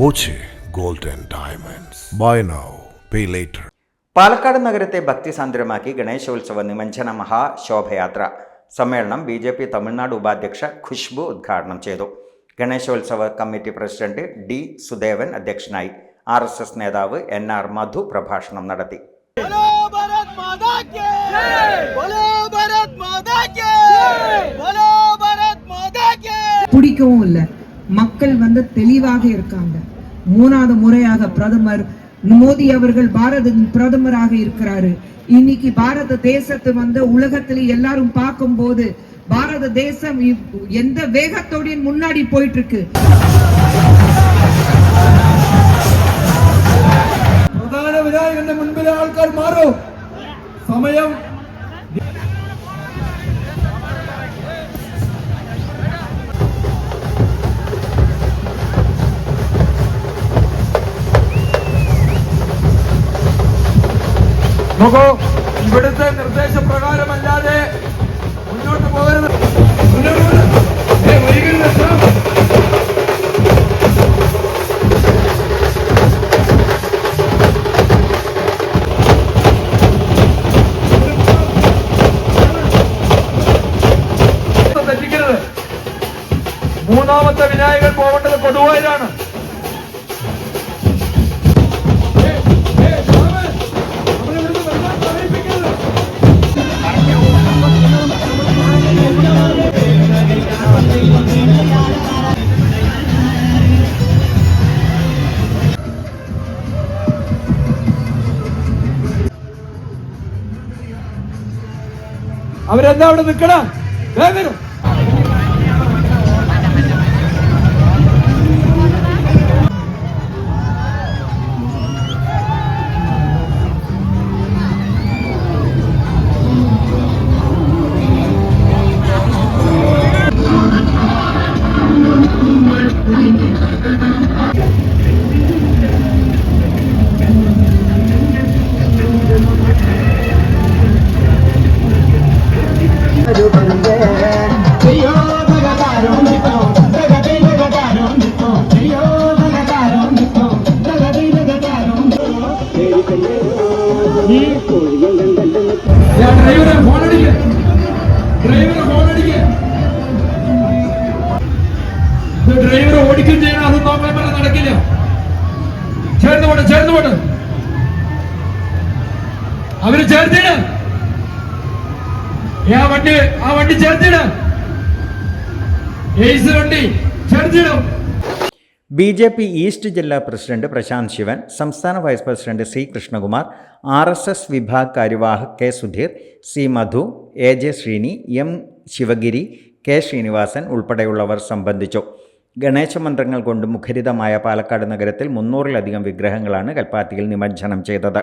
Boche gold and diamonds. Buy now pay later Palakkad നഗരത്തെ ഭക്തിസാന്ദ്രമാക്കി ഗണേശോത്സവ നിമഞ്ജന മഹാ ശോഭയാത്ര. സമ്മേളനം ബി ജെ പി തമിഴ്നാട് ഉപാധ്യക്ഷ ഖുഷ്ബു ഉദ്ഘാടനം ചെയ്തു. Ganeshotsav committee president D Sudevan അധ്യക്ഷനായി. ആർ എസ് എസ് നേതാവ് എൻ ആർ മധു പ്രഭാഷണം നടത്തി. பிடிக்கவும் இல்லை മക്കൾ வந்து தெளிவாக இருக்காங்க மூணாவது முறையாக பிரதமர் மோடி அவர்கள் பாரத பிரதமராக இருக்கிறாரு இன்னைக்கு பாரத தேசத்தை வந்து உலகத்துல எல்லாரும் பார்க்கும்போது பாரத தேசம் இவ்- எந்த வேகத்தோட முன்னாடி போயிட்டு இருக்கு പ്രധാന വിനായകന്റെ മുൻപിലെ ആൾക്കാർ മാറും സമയം നോക്കൂ. ഇവിടുത്തെ നിർദ്ദേശപ്രകാരമല്ലാതെ മുന്നോട്ട് പോകരുത്. മൂന്നാമത്തെ വിനായകൻ പോവേണ്ടത് കൊടുവായിലാണ്. അവരെന്താ അവിടെ നിൽക്കണം? വേഗം ഡ്രൈവറെ ഫോൺ അടിക്കുക ഡ്രൈവറെ ഫോൺ അടിക്കുക ഡ്രൈവർ ഓടിക്കുകയും ചെയ്യണം അത് നോക്കാൻ പറഞ്ഞാൽ നടക്കില്ല ചേർന്ന് പോട്ടെ ചേർന്ന് പോട്ടെ അവർ ചേർത്തിട്. ആ വണ്ടി ആ വണ്ടി ചേർത്തിട് ചേർത്തിടും ബി ജെ പി ഈസ്റ്റ് ജില്ലാ പ്രസിഡന്റ് പ്രശാന്ത് ശിവൻ സംസ്ഥാന vice president C Krishnakumar R S S Vibhag കാര്യവാഹക് K Sudheer C Madhu A J Sreeni M Sivagiri K Srinivasan ഉൾപ്പെടെയുള്ളവർ സംബന്ധിച്ചു. ഗണേശ മന്ത്രങ്ങൾ കൊണ്ട് മുഖരിതമായ പാലക്കാട് നഗരത്തിൽ മുന്നൂറിലധികം വിഗ്രഹങ്ങളാണ് കൽപ്പാത്തിയിൽ നിമജ്ജനം ചെയ്തത്.